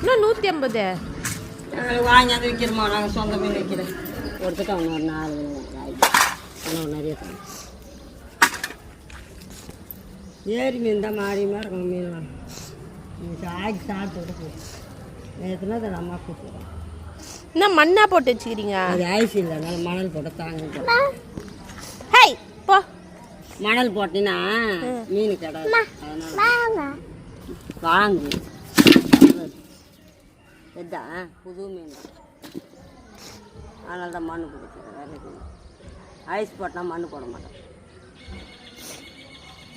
இன்னும் நூற்றி ஐம்பது. நாங்கள் வாங்கி அதை விற்கிறோமா நாங்கள் சொந்த மீன் விற்கிறோம் ஒருத்தட்ட அவங்க ஒரு நாலு மீன் நிறைய ஏரி மீன் தான் மாறியமாக இருக்கும் மீன்லாம் இன்னைக்கு ஆக்கி சாப்பிட்டு விட்டு நேற்றுனா அதை அம்மா கொடுத்துருவோம் என்ன மண்ணா போட்டு வச்சுக்கிறீங்க? அது ஐஸ் இல்லை அதனால மணல் போட்டு தாங்க ஹை போ. மணல் போட்டினா மீன் கிடையாது அதனால வாங்கு. எதா புது மீன். தான் அதனால தான் மண் வேறு எதுவும் ஐஸ் போட்டால் மண் போட மாட்டோம்.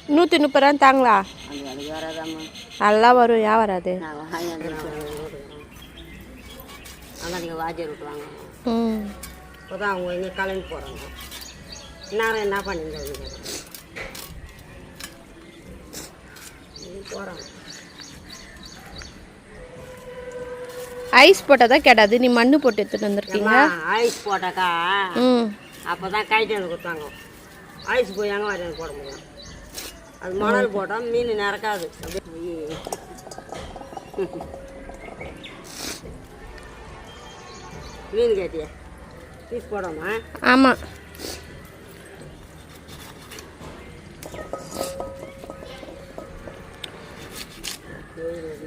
நூற்றி முப்பது ரூபா தாங்களா? அந்த வேலைக்கு வராதாம்மா. நல்லா வரும் ஏன் வராது நான் வாங்கி நீங்கள் வாஜர் விட்டுவாங்க ம். இப்போ தான் அவங்க இங்கே கிளம்பி போகிறாங்க நேரம் என்ன பண்ணீங்க போகிறாங்க ஐஸ் போட்டால் தான் கேட்டாது நீ மண்ணு போட்டு எடுத்துட்டு வந்திருக்கீங்க. ஐஸ் போட்டாக்கா? ம். அப்போ தான் கைட்டு கொடுத்தாங்க. ஐஸ் போய் எங்கே வரையும் போட முடியும். அது மணல் போட்டால் மீன் நிறக்காது. மீன் கேட்டியா? பீஸ் போடாமா ஆமாம்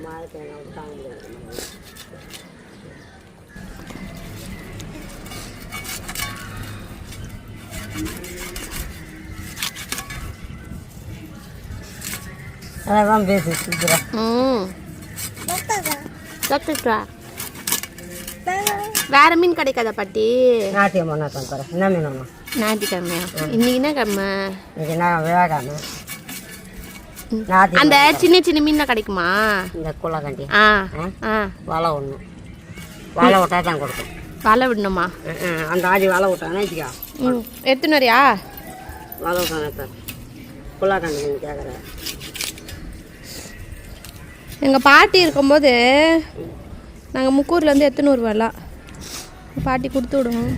மாலை தேங்காய் விட்டாங்க அதான் பேசி சீக்கிரம். கத்துட்டா வேற? மீன் கிடைக்காதா பாட்டி? தந்துறேன் என்ன மீன் ஞாயிற்றுக்கிழமையா? இன்னைக்கு என்ன கிழமை இன்னைக்கு என்ன நாட்டியம் அந்த சின்ன சின்ன மீன் கிடைக்குமா? இந்த? ஆ வலை ஒன்று வலை விட்டா தான் கொடுக்கும். வலை விடணுமா. அந்த ஆடி வலை விட்டானே வச்சுக்கா. ம். எடுத்துன்னு வரியா? வலை விட்டானே சார் குள்ளக்கண்டி மீன் கேட்குறேன் எங்கள் பாட்டி இருக்கும்போது நாங்கள் முக்கூர்லேருந்து எத்தனை வருவோம்லாம் பாட்டி கொடுத்து விடுவோம்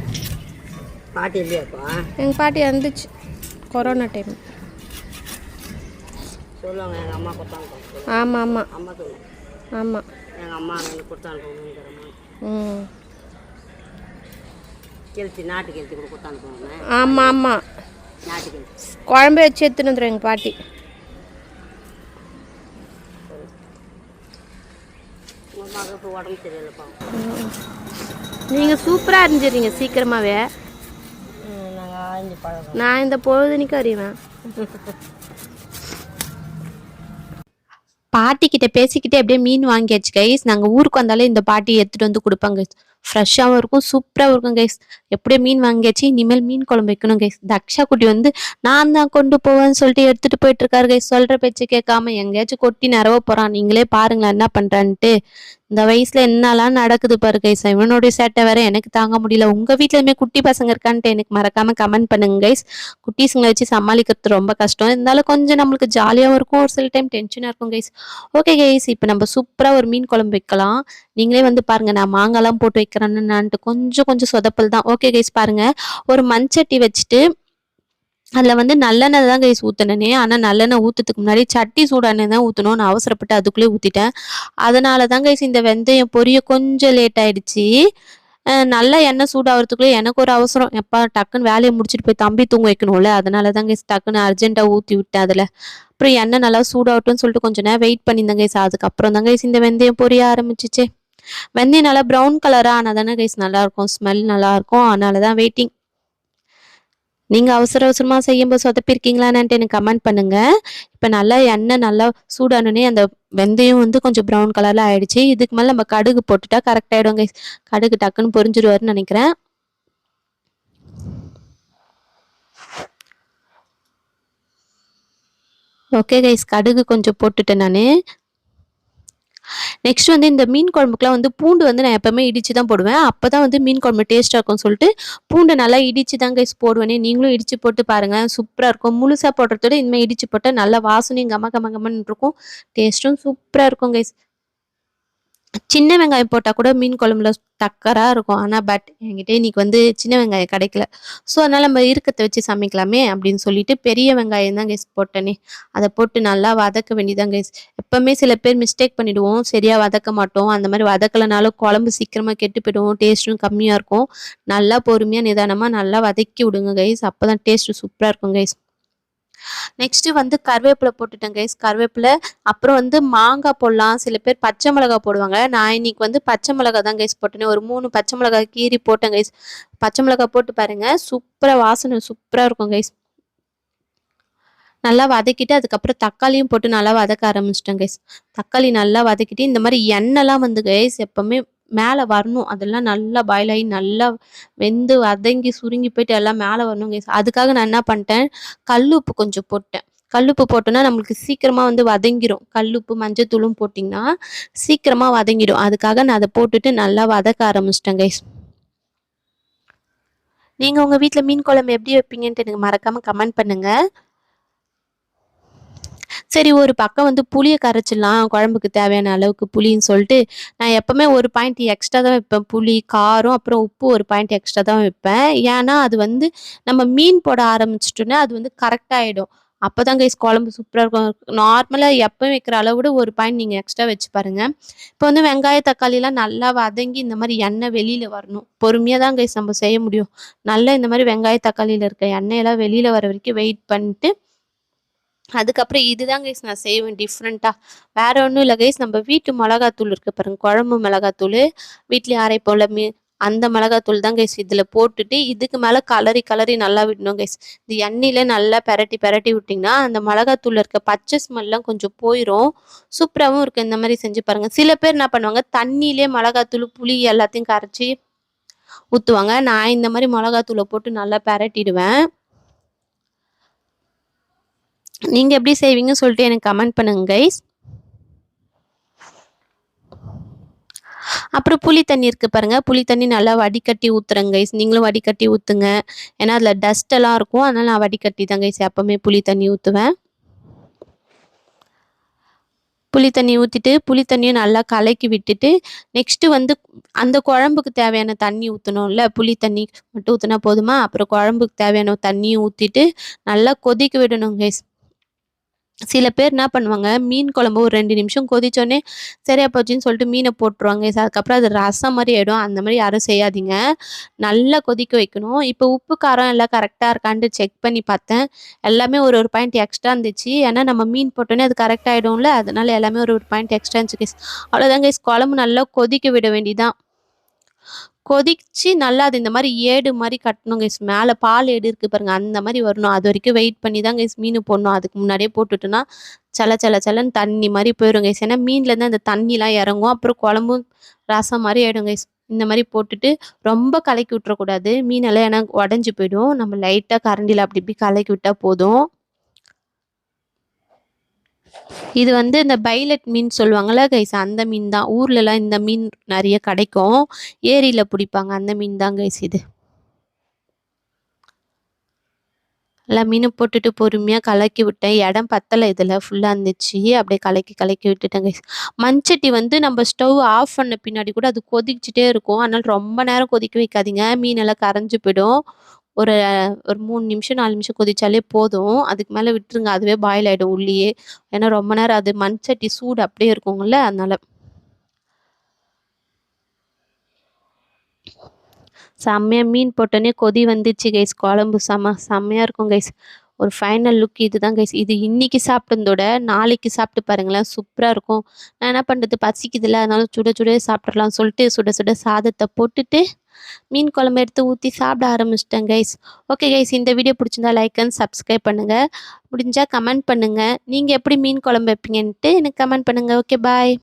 பாட்டி இல்லையாப்பா எங்கள் பாட்டி இறந்துச்சு. கொரோனா டைம் சொல்லுவாங்க எங்கள் அம்மா கொடுத்தாங்க. ஆமாம் ஆமாம் அம்மா சொல்லுவாங்க ஆமாம் எங்கள் அம்மா எனக்கு கொடுத்தானுப்போங்கிறம்மா ம். கெளுத்தி நாட்டு கெளுத்தி கூட கொடுத்தானுப்போங்க ஆமாம் ஆமாம் நாட்டு கெளுத்தி. குழம்பு வச்சு எடுத்துன்னு வந்துடும் எங்கள் பாட்டி. மகளுக்கு உடம்பு சரியில்லைப்பா. நீங்கள் சூப்பராக அறிஞ்சிடுறீங்க சீக்கிரமாகவே நான் இந்த பொழுதுனிக்கு அறிவேன். பாட்டி கிட்ட பேசிக்கிட்டே அப்படியே மீன் வாங்கியாச்சு கைஸ் நாங்கள் ஊருக்கு வந்தாலே இந்த பாட்டி எடுத்துட்டு வந்து கொடுப்பாங்க ஃப்ரெஷ்ஷாகவும் இருக்கும் சூப்பராகவும் இருக்கும் கைஸ் எப்படியோ மீன் வாங்கியாச்சு இனிமேல் மீன் குழம்பு வைக்கணும் கைஸ் தக்ஷா குட்டி வந்து நான் தான் கொண்டு போவேன்னு சொல்லிட்டு எடுத்துகிட்டு போயிட்டு இருக்காரு கைஸ் சொல்கிற பேச்சு கேட்காம எங்கேயாச்சும் கொட்டி நிறவ போகிறான் நீங்களே பாருங்களேன் என்ன பண்ணுறான்ட்டு இந்த வயசுல என்னெல்லாம் நடக்குது பாரு கைஸ் இவனுடைய சேட்டை வேற எனக்கு தாங்க முடியல. உங்க வீட்லயுமே குட்டி பசங்க இருக்கான்ட்டு எனக்கு மறக்காம கமெண்ட் பண்ணுங்க கைஸ் குட்டிஸுங்களை வச்சு சமாளிக்கிறது ரொம்ப கஷ்டம். இருந்தாலும் கொஞ்சம் நம்மளுக்கு ஜாலியாகவும் இருக்கும். ஒரு சில டைம் டென்ஷனாக இருக்கும் கைஸ் ஓகே கைஸ் இப்போ நம்ம சூப்பராக ஒரு மீன் குழம்பு வைக்கலாம். நீங்களே வந்து பாருங்க நான் மாங்காய்லாம் போட்டு வைக்கிறேன்னு நான்ட்டு கொஞ்சம் கொஞ்சம் சொதப்பல் தான். ஓகே கைஸ் பாருங்கள் ஒரு மண்சட்டி வச்சுட்டு அதில் வந்து நல்லெண்ணெய் தான் கைஸ் ஊற்றினேனே ஆனால் நல்லெண்ணெய் ஊற்றுறதுக்கு முன்னாடி சட்டி சூடானே தான் ஊற்றணும்னு அவசரப்பட்டு அதுக்குள்ளே ஊற்றிட்டேன் அதனால தான் கைஸ் இந்த வெந்தயம் பொரிய கொஞ்சம் லேட் ஆகிடுச்சி நல்லா எண்ணெய் சூடாகிறதுக்குள்ளே எனக்கு ஒரு அவசரம். எப்பா டக்குன்னு வேலையை முடிச்சுட்டு போய் தம்பி தூங்க வைக்கணும்ல. அதனால தான் கைஸ் டக்குன்னு அர்ஜென்ட்டாக ஊற்றி விட்டேன் அதில். அப்புறம் எண்ணெய் நல்லா சூடாகட்டும்னு சொல்லிட்டு கொஞ்சம் நேரம் வெயிட் பண்ணியிருந்தேன் கைஸ் அதுக்கப்புறம் தான் கைஸ் இந்த வெந்தயம் பொரிய ஆரம்பிச்சிச்சே. வெந்தயம் நல்லா ப்ரௌன் கலராக ஆனால் தானே கைஸ் நல்லாயிருக்கும் ஸ்மெல் நல்லாயிருக்கும். அதனால தான் வெயிட்டிங் நீங்கள் அவசர அவசரமாக செய்யும்போது சொதப்பிருக்கீங்களான்னு எனக்கு கமெண்ட் பண்ணுங்க. இப்போ நல்லா எண்ணெய் நல்லா சூடானோடனே அந்த வெந்தயம் வந்து கொஞ்சம் ப்ரௌன் கலரில் ஆயிடுச்சு. இதுக்கு மேலே நம்ம கடுகு போட்டுட்டா கரெக்ட் ஆகிடும் கைஸ் கடுகு டக்குன்னு பொரிஞ்சிருவாருன்னு நினைக்கிறேன். ஓகே கைஸ் கடுகு கொஞ்சம் போட்டுட்டேன் நான். நெக்ஸ்ட் வந்து இந்த மீன் குழம்புக்குலாம் வந்து பூண்டு வந்து நான் எப்பவுமே இடித்து தான் போடுவேன். அப்போ தான் வந்து மீன் குழம்பு டேஸ்ட்டாக இருக்கும்னு சொல்லிட்டு பூண்டை நல்லா இடித்து தான் கைஸ் போடுவேனே. நீங்களும் இடிச்சு போட்டு பாருங்க சூப்பராக இருக்கும். முழுசாக போடுறதோட இனிமேல் இடிச்சு போட்டால் நல்லா வாசனையும் கம கம கமன்னு இருக்கும் டேஸ்ட்டும் சூப்பராக இருக்கும் கைஸ் சின்ன வெங்காயம் போட்டால் கூட மீன் குழம்புல தக்கராக இருக்கும். ஆனால் பட் என்கிட்ட இன்னைக்கு வந்து சின்ன வெங்காயம் கிடைக்கல. ஸோ அதனால் நம்ம இருக்கத்தை வச்சு சமைக்கலாமே அப்படின்னு சொல்லிட்டு பெரிய வெங்காயம் தான் கைஸ் போட்டேனே. அதை போட்டு நல்லா வதக்க வேண்டியதான் கைஸ் எப்போவுமே சில பேர் மிஸ்டேக் பண்ணிவிடுவோம் சரியாக வதக்க மாட்டோம். அந்த மாதிரி வதக்கலைனாலும் குழம்பு சீக்கிரமாக கெட்டு போயிடுவோம் டேஸ்ட்டும் கம்மியாக இருக்கும். நல்லா பொறுமையாக நிதானமாக நல்லா வதக்கி விடுங்க கைஸ் அப்போ தான் டேஸ்ட்டு சூப்பராக இருக்கும் கைஸ் நெக்ஸ்ட்டு வந்து கருவேப்பிலை போட்டுட்டேன் கைஸ் கருவேப்பிலை அப்புறம் வந்து மாங்காய் போடலாம். சில பேர் பச்சை மிளகாய் போடுவாங்க. நான் இன்னைக்கு வந்து பச்சை மிளகாய் தான் கைஸ் போட்டேன். ஒரு மூணு பச்சை மிளகாய் கீறி போட்டேன் கைஸ் பச்சை மிளகாய் போட்டு பாருங்கள் சூப்பராக வாசனை சூப்பராக இருக்கும் கைஸ் நல்லா வதக்கிட்டு அதுக்கப்புறம் தக்காளியும் போட்டு நல்லா வதக்க ஆரம்பிச்சிட்டேன் கைஸ் தக்காளி நல்லா வதக்கிட்டு இந்த மாதிரி எண்ணெய்லாம் வந்து கைஸ் எப்போவுமே மேலே வரணும். அதெல்லாம் நல்லா பாயில் ஆகி நல்லா வெந்து வதங்கி சுருங்கி போயிட்டு எல்லாம் மேலே வரணும் அதுக்காக நான் என்ன பண்ணிட்டேன்? கல் உப்பு கொஞ்சம் போட்டேன். கல்லுப்பு போட்டோன்னா நம்மளுக்கு சீக்கிரமாக வந்து வதங்கிடும் கல்லுப்பு மஞ்சத்தூளும் போட்டிங்கன்னா சீக்கிரமாக வதங்கிடும். அதுக்காக நான் அதை போட்டுட்டு நல்லா வதக்க ஆரம்பிச்சிட்டேன் கைஸ் நீங்கள் உங்கள் வீட்டில் மீன் குழம்பு எப்படி வைப்பீங்கன்ட்டு எனக்கு மறக்காமல் கமெண்ட் பண்ணுங்கள் சரி ஒரு பக்கம் வந்து புளியை கரைச்சிடலாம் குழம்புக்கு தேவையான அளவுக்கு புளின்னு சொல்லிட்டு நான் எப்போவுமே ஒரு பாயிண்ட் எக்ஸ்ட்ரா தான் வைப்பேன். புளி காரம் அப்புறம் உப்பு ஒரு பாயிண்ட் எக்ஸ்ட்ரா தான் வைப்பேன். ஏன்னா அது வந்து நம்ம மீன் போட ஆரம்பிச்சிட்டோன்னா அது வந்து கரெக்டாகிடும் அப்போ தான் கைஸ் குழம்பு சூப்பராக இருக்கும். நார்மலாக எப்போ வைக்கிற அளவு விட ஒரு பாயிண்ட் நீங்கள் எக்ஸ்ட்ரா வச்சு பாருங்கள் இப்போ வந்து வெங்காய தக்காளிலாம் நல்லா வதங்கி இந்த மாதிரி எண்ணெய் வெளியில் வரணும். பொறுமையாக தான் கைஸ் நம்ம செய்ய முடியும். நல்லா இந்த மாதிரி வெங்காய தக்காளியில் இருக்க எண்ணெயெல்லாம் வெளியில் வர வரைக்கும் வெயிட் பண்ணிட்டு அதுக்கப்புறம் இதுதான் கைஸ் நான் செய்வேன் டிஃப்ரெண்ட்டாக வேற ஒன்றும் இல்லை கைஸ் நம்ம வீட்டு மிளகாத்தூள் இருக்குது பாருங்க குழம்பு மிளகாத்தூள் வீட்லேயே அரைப்போம்ல மீ அந்த மிளகாத்தூள் தான் கைஸ் இதில் போட்டுட்டு இதுக்கு மேலே கலரி கலரி நல்லா விடணும் கைஸ் இந்த எண்ணெயில் நல்லா பெரட்டி பெரட்டி விட்டிங்கன்னா அந்த மிளகாத்தூளில் இருக்க பச்சை ஸ்மெல்லாம் கொஞ்சம் போயிடும் சூப்பராகவும் இருக்கும் இந்த மாதிரி செஞ்சு பாருங்கள் சில பேர் என்ன பண்ணுவாங்க தண்ணியிலே மிளகாத்தூள் புளி எல்லாத்தையும் கரைச்சி ஊற்றுவாங்க நான் இந்த மாதிரி மிளகாத்தூளை போட்டு நல்லா பெரட்டிடுவேன். நீங்கள் எப்படி செய்வீங்கன்னு சொல்லிட்டு எனக்கு கமெண்ட் பண்ணுங்க கைஸ் அப்புறம் புளி தண்ணி இருக்குது பாருங்கள் புளி தண்ணி நல்லா வடிகட்டி ஊற்றுறேங்க கைஸ் நீங்களும் வடிகட்டி ஊற்றுங்க ஏன்னா அதில் டஸ்ட் எல்லாம் இருக்கும். அதனால் நான் வடிகட்டி தான் கைஸ் எப்போவுமே புளி தண்ணி ஊற்றுவேன் புளி தண்ணி ஊற்றிட்டு புளி தண்ணியும் நல்லா கலக்கி விட்டுட்டு நெக்ஸ்ட்டு வந்து அந்த குழம்புக்கு தேவையான தண்ணி ஊற்றணும்ல புளி தண்ணி மட்டும் ஊற்றினா போதுமா? அப்புறம் குழம்புக்கு தேவையான தண்ணியும் ஊற்றிட்டு நல்லா கொதிக்க விடணும் கைஸ் சில பேர் என்ன பண்ணுவாங்க மீன் குழம்பு ஒரு ரெண்டு நிமிஷம் கொதிச்சோடனே சரியா போச்சுன்னு சொல்லிட்டு மீனை போட்டுருவாங்க. அதுக்கப்புறம் அது ரசம் மாதிரி ஆகிடும் அந்த மாதிரி யாரும் செய்யாதீங்க. நல்லா கொதிக்க வைக்கணும். இப்போ உப்பு காரம் எல்லாம் கரெக்டாக இருக்கான்ட்டு செக் பண்ணி பார்த்தேன். எல்லாமே ஒரு ஒரு பாயிண்ட் எக்ஸ்ட்ரா இருந்துச்சு. ஏன்னா நம்ம மீன் போட்டோன்னே அது கரெக்டாக ஆகிடும்ல அதனால எல்லாமே ஒரு ஒரு பாயிண்ட் எக்ஸ்ட்ரா இருந்துச்சு கைஸ் அவ்வளோதான் கைஸ் குழம்பு நல்லா கொதிக்க விட வேண்டியதான் கொதிச்சு நல்லா அது இந்த மாதிரி ஏடு மாதிரி கட்டணும் கைஸ் மேலே பால் ஏடு இருக்குது பாருங்க அந்த மாதிரி வரணும். அது வரைக்கும் வெயிட் பண்ணி தான் கைஸ் மீன் போடணும். அதுக்கு முன்னாடியே போட்டுட்டோன்னா சல சல சலன்னு தண்ணி மாதிரி போயிடும் கைஸ் ஏன்னா மீன்லேருந்து அந்த தண்ணிலாம் இறங்கும். அப்புறம் குழம்பும் ரசம் மாதிரி ஆயிடும் கைஸ் இந்த மாதிரி போட்டுட்டு ரொம்ப கலக்கி விட்டுறக்கூடாது. மீனெல்லாம் ஏன்னா உடஞ்சி போயிடும். நம்ம லைட்டாக கரண்டியில் அப்படி இப்படி கலக்கி விட்டால் போதும். இது வந்து இந்த பைலட் மீன் சொல்லுவாங்கல்ல கைஸ் அந்த மீன் தான் ஊர்லலாம் இந்த மீன் நிறைய கிடைக்கும். ஏரியில் பிடிப்பாங்க. அந்த மீன் தான் கைஸ் இது. எல்லா மீனும் போட்டுட்டு பொறுமையாக கலக்கி விட்டேன். இடம் பத்தலை இதில். ஃபுல்லாக இருந்துச்சு. அப்படியே கலக்கி கலக்கி விட்டுட்டேன் கைஸ் மண்சட்டி வந்து நம்ம ஸ்டவ் ஆஃப் பண்ண பின்னாடி கூட அது கொதிச்சுட்டே இருக்கும். அதனால் ரொம்ப நேரம் கொதிக்க வைக்காதீங்க. மீனெல்லாம் கரைஞ்சு போயிடும். ஒரு ஒரு மூணு நிமிஷம் நாலு நிமிஷம் கொதிச்சாலே போதும். அதுக்கு மேலே விட்டுருங்க. அதுவே பாயில் ஆகிடும் உள்ளேயே. ஏன்னா ரொம்ப நேரம் அது மண் சட்டி சூடு அப்படியே இருக்குங்கள்ல அதனால. செம்மையாக மீன் போட்டோன்னே கொதி வந்துச்சு கைஸ் குழம்பு செம்ம செம்மையாக இருக்கும் கைஸ் ஒரு ஃபைனல் லுக் இதுதான் கைஸ் இது இன்றைக்கி சாப்பிட்டதோட நாளைக்கு சாப்பிட்டு பாருங்களேன். சூப்பராக இருக்கும். நான் என்ன பண்ணுறது பசிக்குதுல அதனால சுட சுட சாப்பிட்றலாம் சொல்லிட்டு சுட சுட சாதத்தை போட்டுட்டு மீன் குழம்பு எடுத்து ஊற்றி சாப்பிட ஆரம்பிச்சிட்டேன் கைஸ் ஓகே கைஸ் இந்த வீடியோ பிடிச்சிருந்தா லைக் அண்ட் சப்ஸ்கிரைப் பண்ணுங்கள் முடிஞ்சால் கமெண்ட் பண்ணுங்கள் நீங்கள் எப்படி மீன் குழம்பு வைப்பீங்கன்ட்டு எனக்கு கமெண்ட் பண்ணுங்கள் ஓகே பாய்